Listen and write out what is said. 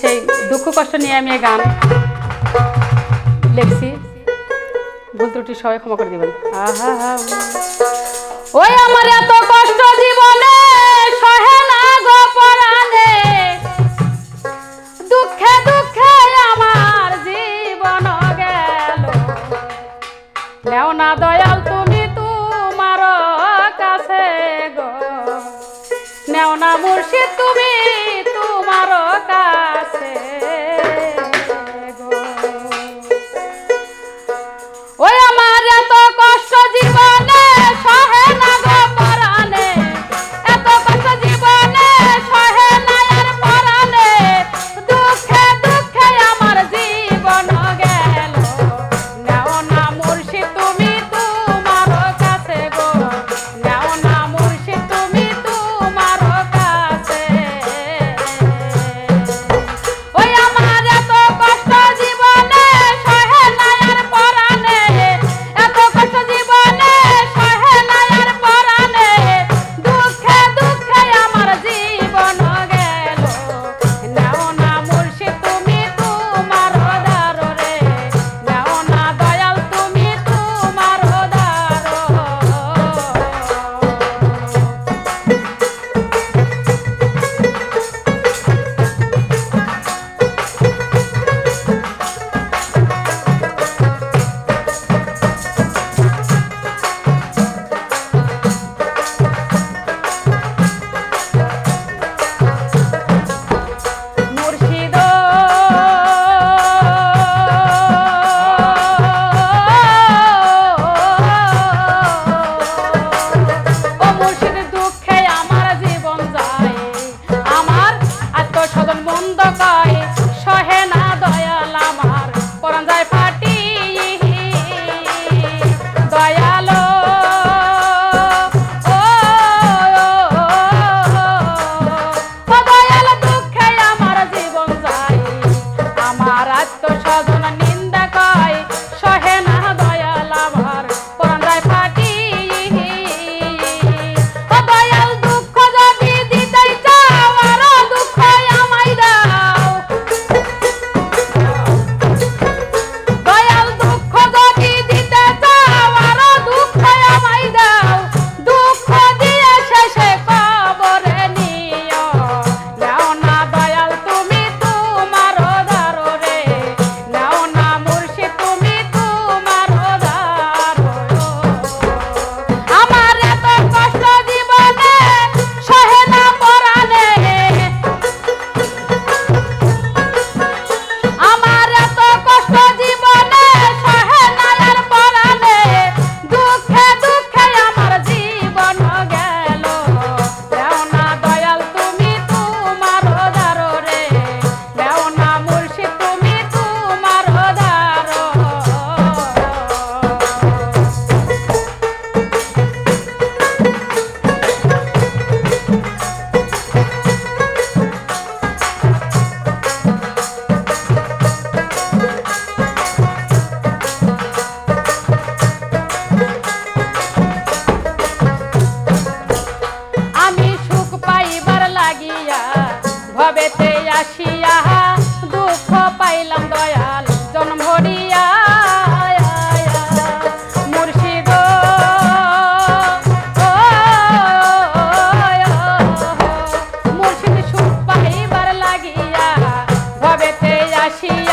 সেই দুঃখ কষ্ট নিয়ে আমি এই গান লেখছি। ভুল ত্রুটি সবাই ক্ষমা করে দেবেন। ওই আমার এত কষ্ট জীবনে সহে না গো পরাণে। দুঃখে দুঃখে আমার জীবন গেল। নেও না দয়াল, তুমি তোমার কাছে গো। নেও না মুর্শিদ, তুমি করতে watching.